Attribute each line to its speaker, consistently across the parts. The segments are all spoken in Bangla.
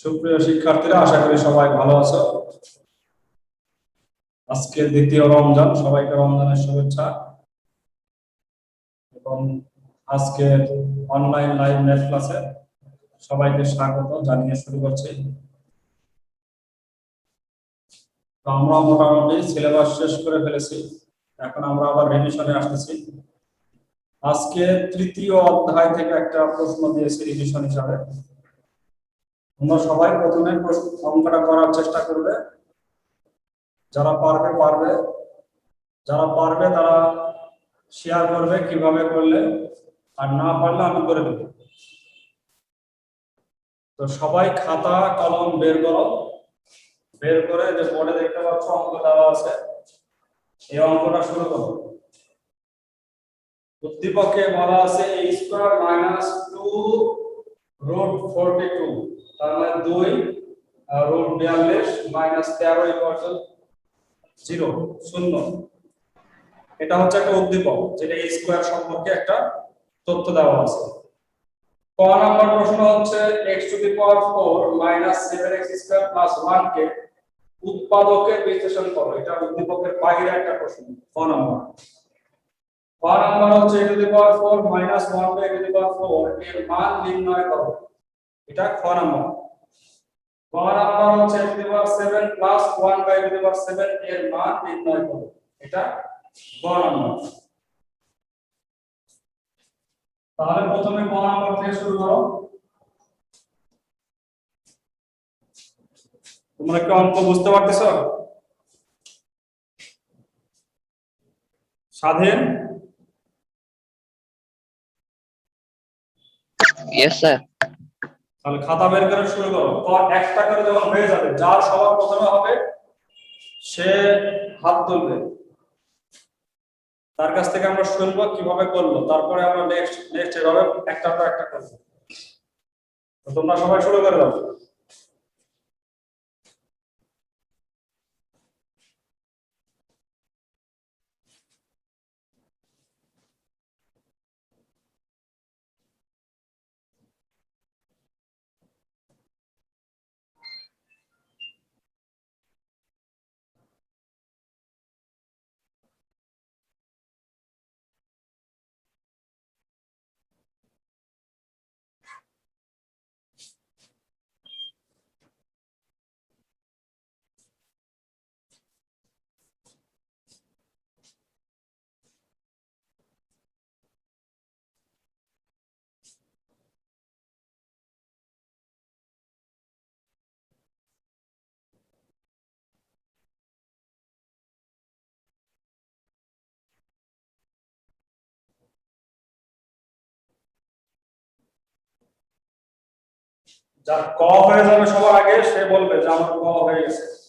Speaker 1: সুপ্রিয় শিক্ষার্থীরা, আশা করি সবাই ভালো আছো। আজকে দ্বিতীয় রমজান, সবাইকে রমজানের শুভেচ্ছা। এবং আজকে অনলাইন লাইভ নেট ক্লাসে সবাইকে স্বাগত জানিয়ে শুরু করছি। আমরা মোটামুটি সিলেবাস শেষ করে ফেলেছি। এখন আমরা আবার রিভিশনে আসতেছি। আজকে তৃতীয় অধ্যায় থেকে একটা প্রশ্ন দিয়েছি রিভিশন হিসাবে। তোমরা সবাই প্রথমে অঙ্কটা করার চেষ্টা করবে। যারা পারবে পারবে। যারা পারবে, তারা শেয়ার করবে কীভাবে করলে। আর না পারলে আমি করে দেবো। তো সবাই খাতা, কলম বের করো। বের করে যে বোর্ডে দেখতে পাচ্ছ, অঙ্ক দেওয়া আছে। এই অঙ্কটা শুরু করো। উদ্দীপকে বলা আছে A square minus two root forty two তার মানে রুট বিয়াল্লিশ মাইনাস তেরো ইকুয়াল জিরো, শূন্য। এটা হচ্ছে একটা উদ্দীপক, যেটা এই স্কোয়ার সম্পর্কে একটা তথ্য দেওয়া আছে। ক নাম্বার প্রশ্ন হচ্ছে, x to the power 4 minus 7x square plus 1 কে উৎপাদকের বিশ্লেষণ করো। এটা উদ্দীপকের বাইরে একটা প্রশ্ন, ক নাম্বার। ক নাম্বার হচ্ছে, a to the power 4 minus 1 by a to the power 4 এর মান নির্ণয় করো। এটা খ নাম্বার। গ নাম্বার হচ্ছে a to the power 7 plus 1 by to the power 7 এর মান নির্ণয় করো। এটা গ নাম্বার। তাহলে প্রথমে ক নাম্বার থেকে শুরু করো। তোমরা কি অঙ্ক বুঝতে পারতেছো? স্বাধীন?
Speaker 2: ইয়েস স্যার
Speaker 1: তাহলে খাতা বের করে শুরু করো। কর একটা করে যখন হয়ে যাবে, যার সবার প্রথমে হবে, সে হাত তুলবে। তার কাছ থেকে আমরা শুনব কীভাবে করল। তারপরে আমরা নেক্সট নেক্সট এভাবে একটা পর একটা করব। তোমরা সবাই শুরু করে দাও। যার ক হয়ে যাবে সবার আগে সে বলবে যে আমার ক হয়ে গেছে।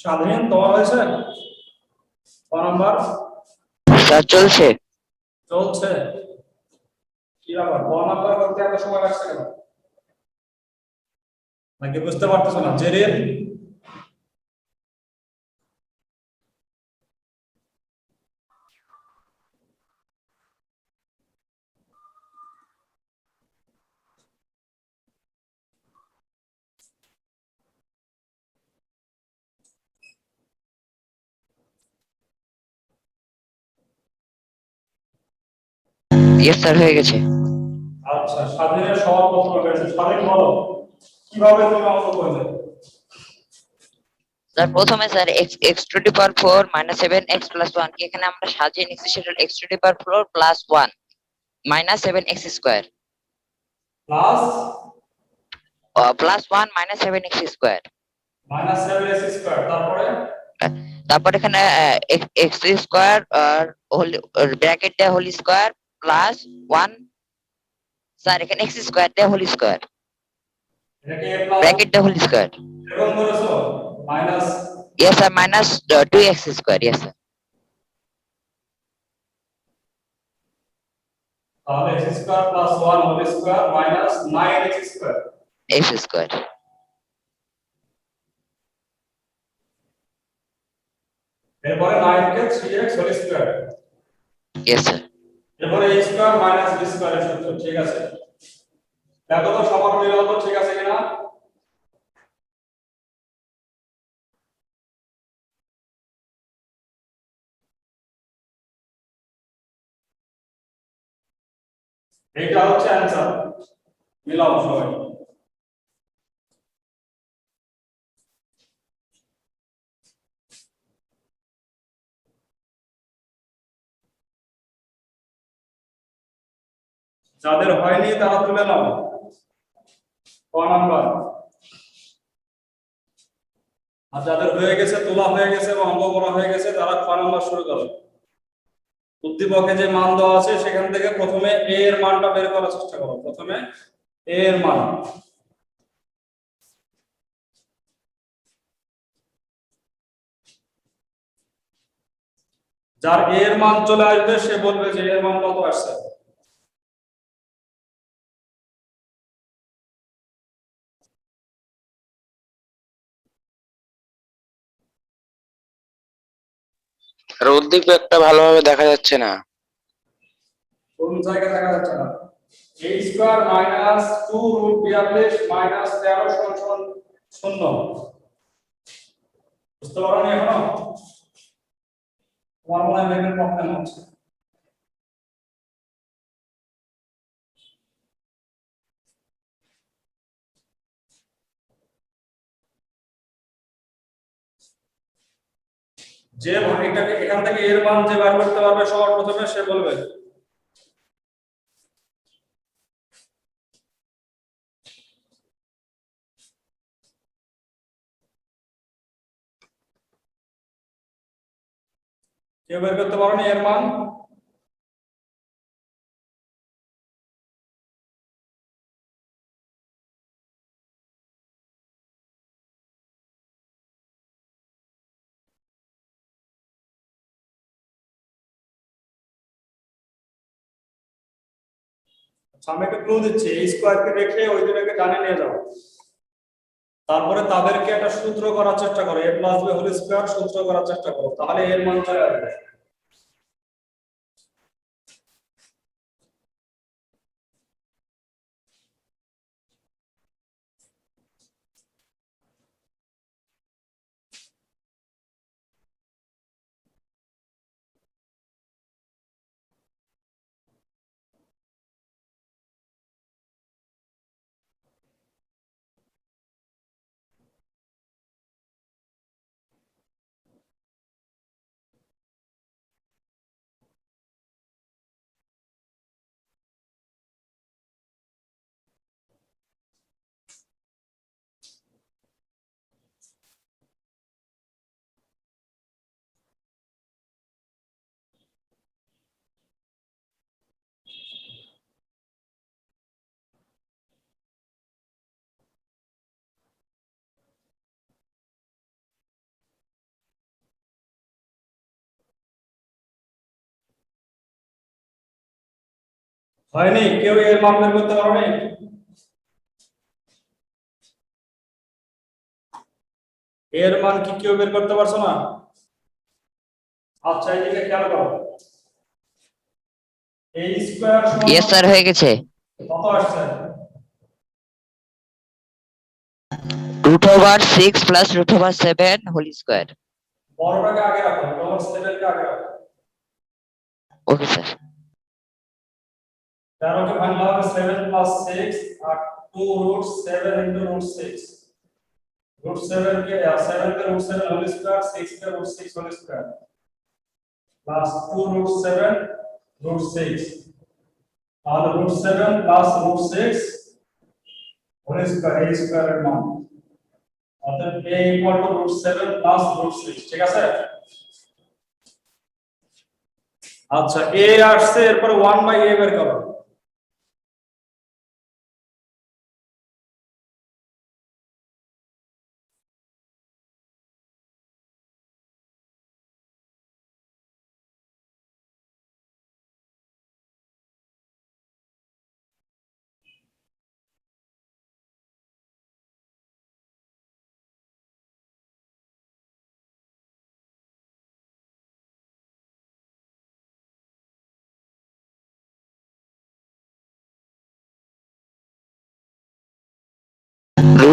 Speaker 1: স্বাধীন তোমার হয়েছে? ক নম্বর।
Speaker 2: স্যার চলছে।
Speaker 1: চলছে। কি ব্যাপার? ক নম্বর করতে এত সময় লাগছে কেন? নাকি বুঝতে পারতেছো না? জেরিন?
Speaker 2: ইয়েস স্যার হয়ে গেছে।
Speaker 1: আচ্ছা স্বাধীনের সবার প্রথমে হয়েছে স্বাধীন বলো কীভাবে তুমি অঙ্ক করবে
Speaker 2: স্যার প্রথমে sir x x to power four minus seven x plus one কে এখানে আমরা সাজিয়ে নিচ্ছি সেটা x to power four plus one minus seven x square
Speaker 1: plus
Speaker 2: plus one minus seven x square
Speaker 1: minus seven x square তারপরে?
Speaker 2: তারপর এখানে এক্স স্কোয়ার আর হোল ব্র্যাকেট দেওয়া whole square plus one sir এখানে এক্স স্কোয়ার দেওয়া হোল স্কোয়ার
Speaker 1: এটাকে a plus
Speaker 2: bracket the whole square.
Speaker 1: এরকম করেছ minus
Speaker 2: yes sir minus uh, 2x square yes sir.
Speaker 1: তাহলে x square plus 1 whole square minus 9x square
Speaker 2: x square.
Speaker 1: এরপরে 9 কে 3x whole square
Speaker 2: yes sir.
Speaker 1: এরপরে a স্কয়ার মাইনাস b স্কয়ারের সূত্র, ঠিক আছে? দেখো তো সবার মিল হলো ঠিক আছে কিনা? এটা হচ্ছে অ্যানসার মিলাও সবাই। যাদের হয়নি তারা তুলে নাও। ক নাম্বার? আর যাদের হয়ে গেছে, তোলা হয়ে গেছে এবং অঙ্ক করা হয়ে গেছে, তারা ক নাম্বার শুরু করো। উদ্দীপকে যে মান দেওয়া আছে, সেখান থেকে প্রথমে এ এর মানটা বের করার চেষ্টা করো। প্রথমে এ এর মান। যার এর মান চলে আসবে, সে বলবে যে এর মান কত আসছে?
Speaker 3: আর একটা ভালোভাবে দেখা যাচ্ছে না।
Speaker 1: কোন জায়গা দেখা যাচ্ছে না? A স্কয়ার মাইনাস 2 রুট বিয়াল্লিশ মাইনাস তেরো সমান সমান শূন্য। বুঝতে পারো নি এখনও? তোমার মনে হয় মেঘের হচ্ছে। যে এটাকে এখান থেকে এর মান যে বার করতে পারবে, সবার প্রথমে সে বলবে। কেউ বের করতে পারো এর মান? আমি একটা ক্লু দিচ্ছি, এই স্কোয়ারকে রেখে ওই দুটাকে ডানে নিয়ে যাও। তারপরে তাদেরকে একটা সূত্র করার চেষ্টা করো A plus B whole square সূত্র করার চেষ্টা করো, তাহলে এর মান চলে আসবে। হয়নি কেউ এর মান বের করতে পারবে? এর মান কি কেউ বের করতে পারছ না? আচ্ছা এইদিকে খেয়াল করো। এই স্কয়ার সমান
Speaker 2: sir হয়ে গেছে।
Speaker 1: কত আসছে?
Speaker 2: Root over 6 plus root over 7 whole square
Speaker 1: বড়টাকে আগে রাখো ডবল সেভেনকে আগে রাখো।
Speaker 2: Okay sir
Speaker 1: তেরোকে ভাঙলে হবে সেভেন প্লাস সিক্স আর two root seven into root six root seven কে সেভেন কে root seven whole square six কে root six whole square plus two root seven root six তাহলে root seven plus root six whole square এই স্কোয়ারের মান অর্থাৎ a equal to root seven plus root six ঠিক আছে আচ্ছা a আসছে এরপর ওয়ান বাই a বের করো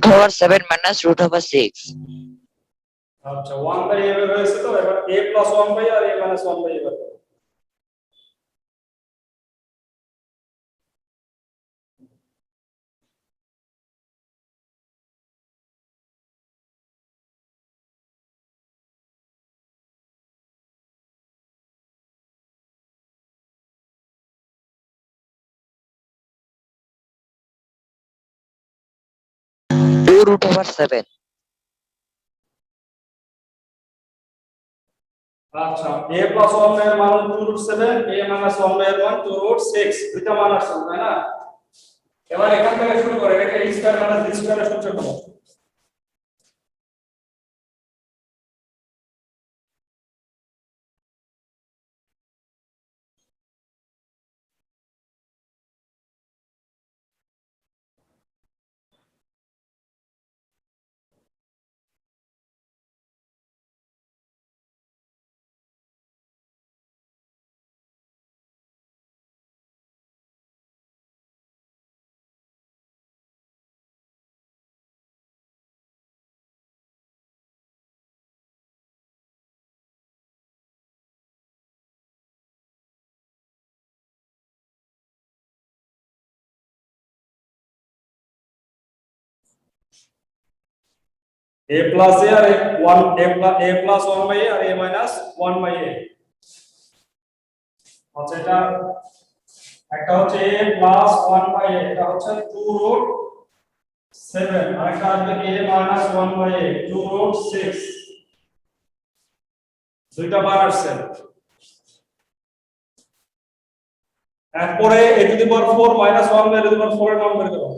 Speaker 2: root over seven minus root over six
Speaker 1: আচ্ছা ওয়ান বাই এ বের হয়েছে তো এবার A plus one by R A minus one by A বের over
Speaker 2: two root over seven
Speaker 1: আচ্ছা a প্লাস 1 এর মান 2 রুট 7 a মাইনাস 1 এর মান 2 রুট 6 দুইটা মান আসছে তাই না? এবার এখান থেকে শুরু করে এটা a স্কয়ার মাইনাস b স্কয়ারের a প্লাস a আর 1 a plus a plus 1 by a আর a মাইনাস 1 বাই a আচ্ছা এটা একটা হচ্ছে a প্লাস 1 বাই a, এটা হচ্ছে 2 রুট 7 আর একটা আসবে a minus 1 by a 2 root 6 দুইটা বার আসছে। এরপরে a to the power 4 minus 1 by a to the power 4 এর বের করো।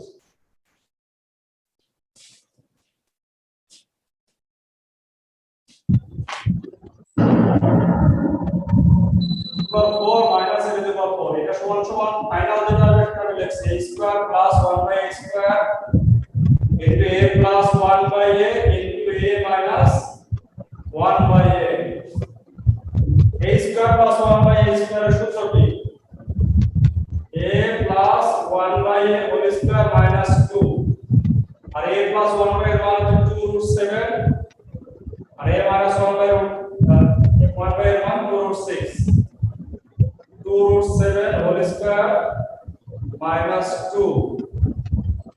Speaker 1: four minus a to the power four এটা সমান সমান ফাইনাল যেটা হবে সেটা আমি লিখছি a square plus 1 by a square into a plus 1 by a into a minus 1 by a a square plus 1 by a square এর সূত্র কি a plus 1 by a whole square minus 2 R a plus 1 by a মান হচ্ছে 2 root 7 R a minus 1 by root 1 by a 2 root 6 2 root 7 whole square minus 2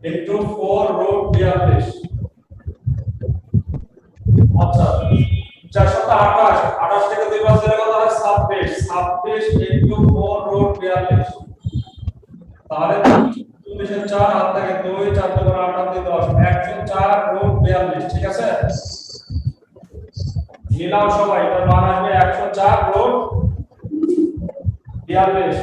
Speaker 1: into 4 root 42 আচ্ছা চার সাথে আঠাশ আঠাশ পাঁচ দিলে কত হয় ছাব্বিশ। ছাব্বিশ ইন্টু ফোর রুট বিয়াল্লিশ। তাহলে চার হাত থেকে দুই চার দুই করে আট হাত দিয়ে দশ একশো চার রুট বিয়াল্লিশ ঠিক আছে মিলাও সবাই এটার মান আসবে একশো চার রুট বিয়াল্লিশ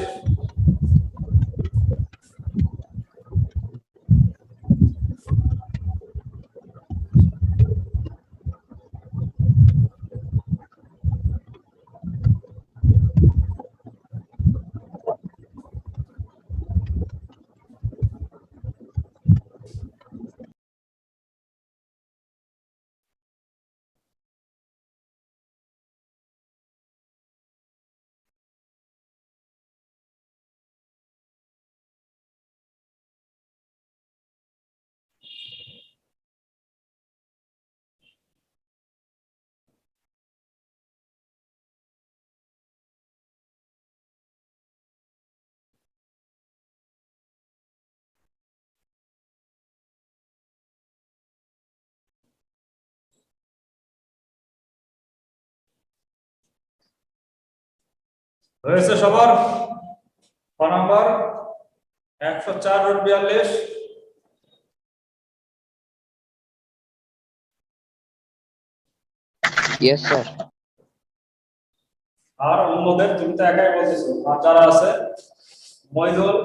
Speaker 1: হয়েছে সবার? ক নাম্বার? একশো চার রুট বিয়াল্লিশ।
Speaker 2: ইয়েস স্যার
Speaker 1: আর অন্যদের তুমি তো একাই বলতেছো। আর যারা আছে মইদুল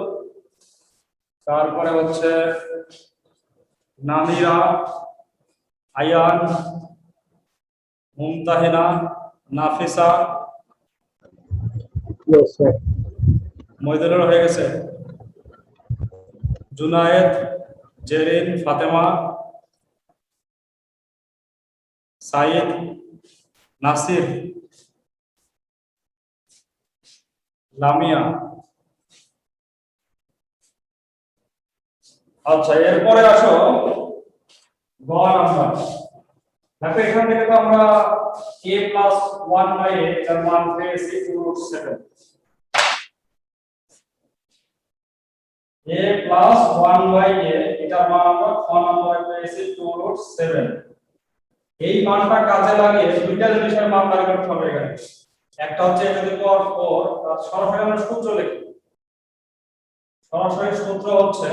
Speaker 1: তারপরে হচ্ছে নামিরা আয়ান মুমতাহিনা নাফিসা হয়ে গেছে। জুনায়েদ, জেরিন, ফাতেমা, সাইদ, নাসির, লামিয়া। আচ্ছা এরপরে আসো গ নাম্বার দেখো, এখান থেকে তো আমরা a plus one by A এটার মান পেয়েছি two a plus one by A এটার মান আমরা খ নম্বরে পেয়েছি টু রুট সেভেন এই মানটা কাজে লাগিয়ে দুইটা জিনিসের মান বের করতে হবে এখানে। একটা হচ্ছে এটা টু পাওয়ার ফোর তার সরাসরি আমরা সূত্র লিখি। সরাসরি সূত্র হচ্ছে,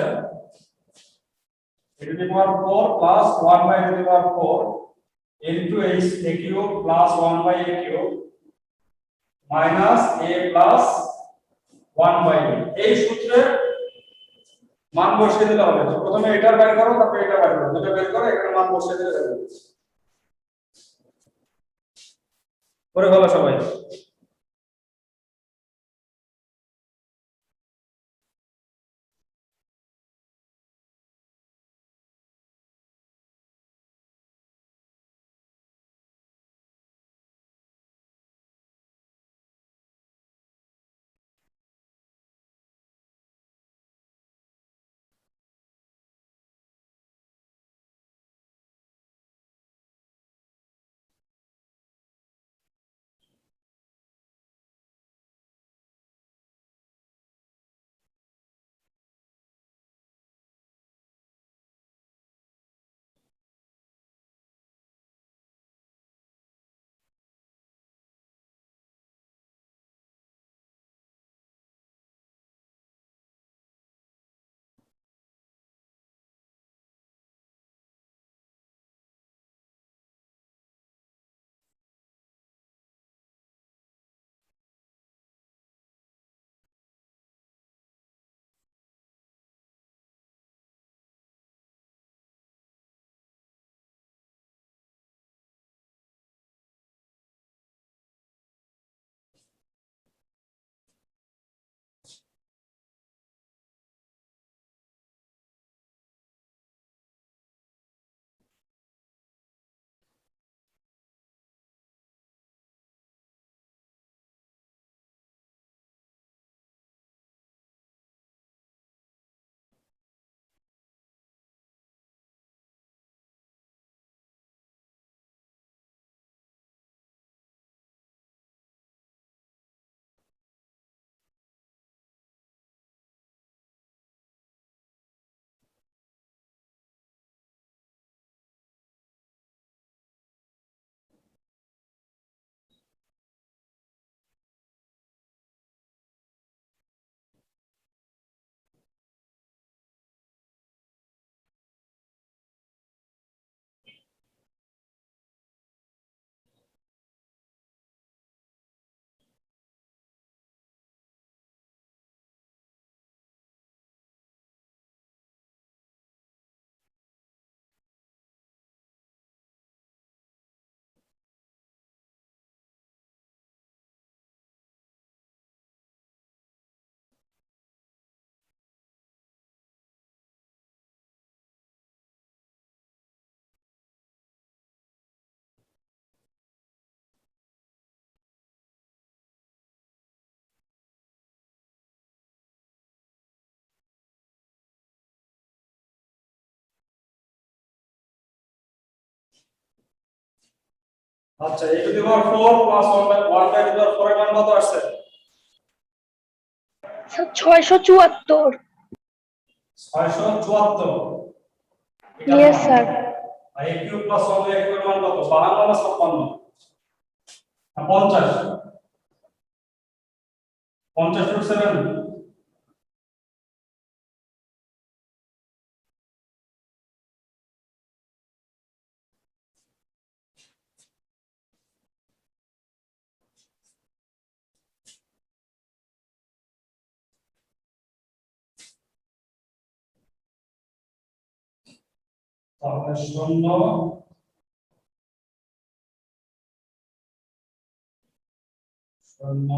Speaker 1: a to the power 4 plus 1 by a to the power 4 into a a cube plus 1 by a cube minus a plus 1 by a. এই সূত্রে মান বসিয়ে দিলে হবে। প্রথমে এটা বের করো, তারপর এটা বের করো। দুটো বের করো এখানে মান বসিয়ে দিলে হবে। করে ভালো সবাই। আচ্ছা a to the power 4 plus 1 by 1 by to the power 4 এর মান কত আসছে?
Speaker 4: স্যার ছয়শো চুয়াত্তর।
Speaker 1: 674
Speaker 4: ইয়েস স্যার
Speaker 1: আর a cube plus 1 by a cube এর মান কত? 52 না 56 না 50 50 রুট 7 তাহলে শূন্য। শূন্য।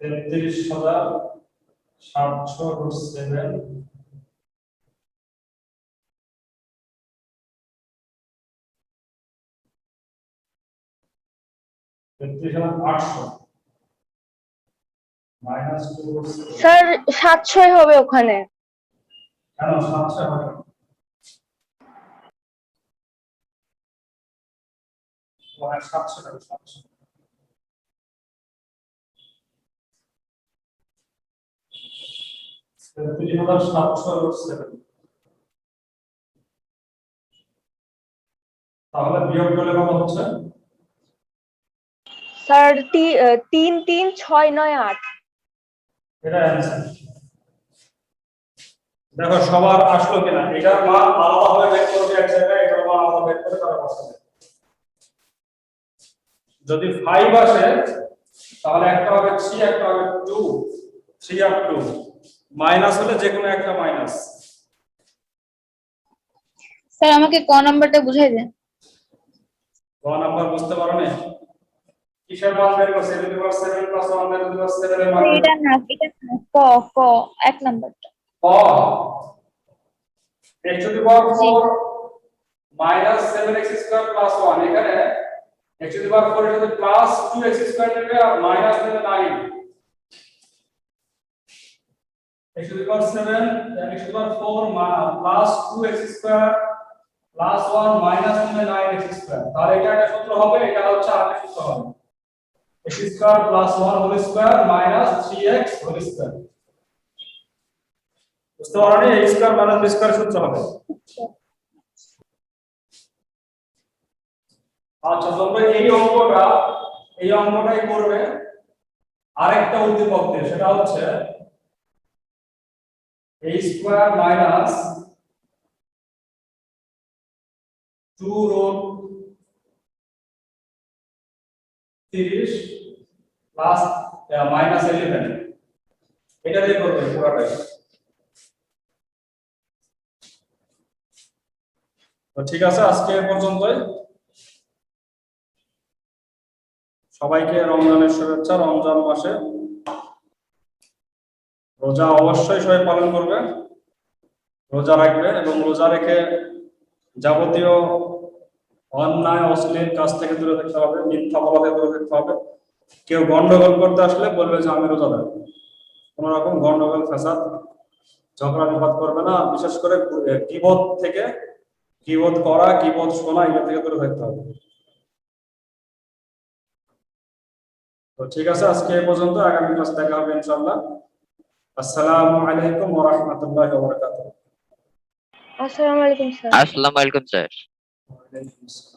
Speaker 1: তেত্রিশ হাজার সাতশো সেভেন
Speaker 4: স্যার সাতশোই হবে ওখানে।
Speaker 1: কেন? সাতশো হবে। সাতশো টাকা সাতশো। তেত্রিশ হাজার সাতশো সেভেন তাহলে বিয়োগ করলে কত হচ্ছে?
Speaker 4: স্যার তিন তিন ছয় নয় আট।
Speaker 1: এটা দেখো সবার আসলো কিনা? এটার মান আলাদা ভাবে বের করবে এক জায়গায় এটার মান আলাদা বের করে তারা বসাবে যদি ফাইভ আসে তাহলে একটা হবে থ্রি একটা হবে টু থ্রি আর টু মাইনাস হলে যে কোনো একটা মাইনাস
Speaker 5: স্যার আমাকে ক নাম্বারটা বুঝাই দেন।
Speaker 1: ক নাম্বার বুঝতে পারো না? কিসের মান বের করছে? Seven plus seven plus one plus seven এর মান
Speaker 5: এটা না এটা না ক ক এক নাম্বারটা।
Speaker 1: or x to the power 4 minus 7x square plus 1 এখানে x to the power 4 এর সাথে প্লাস 2x স্কয়ার নেবে আর মাইনাস নেবে 9 x to the power 7 then x to the power 4 ma- 2x square plus 1 minus নেবে 9x স্কয়ার তাহলে এটা একটা সূত্র হবে এটা হচ্ছে আরেকটা সূত্র হবে। X square plus 1 whole square minus 3x whole square. বুঝতে পারোনি এই স্কয়ার মাইনাস বি স্কয়ার সূত্র হবে। আচ্ছা তোমরা এই অঙ্কটা, এই অঙ্কটাই করবে। আরেকটা উদ্দীপক দিয়ে, সেটা হচ্ছে এই স্কয়ার মাইনাস টু রুট তিরিশ প্লাস মাইনাস ইলেভেন এটা দিয়ে করবে পুরোটাই। তো ঠিক আছে, আজকে এ পর্যন্তই। সবাইকে রমজানের শুভেচ্ছা, রমজান মাসে। রোজা অবশ্যই সবাই পালন করবে, রোজা রাখবে এবং রোজা রেখে যাবতীয় অন্যায়, অশ্লীল কাজ থেকে দূরে থাকতে হবে, মিথ্যা বলা থেকে দূরে থাকতে হবে। কেউ গন্ডগোল করতে আসলে বলবে যে আমি রোজাদার কোন রকম গন্ডগোল ফ্যাসাদ ঝগড়া বিবাদ করবে না। বিশেষ করে কিবোধ থেকে কিবোধ করা কিবোধ শোনা এগুলো থেকে দূরে থাকতে হবে। তো ঠিক আছে আজকে এই পর্যন্ত। আগামী ক্লাস দেখা হবে ইনশাআল্লাহ। আসসালামু আলাইকুম ওয়া রাহমাতুল্লাহি ওয়া বারাকাতুহু।
Speaker 4: আসসালামু আলাইকুম স্যার।
Speaker 2: আসসালামু আলাইকুম স্যার।
Speaker 1: ওয়া আলাইকুম আসসালাম।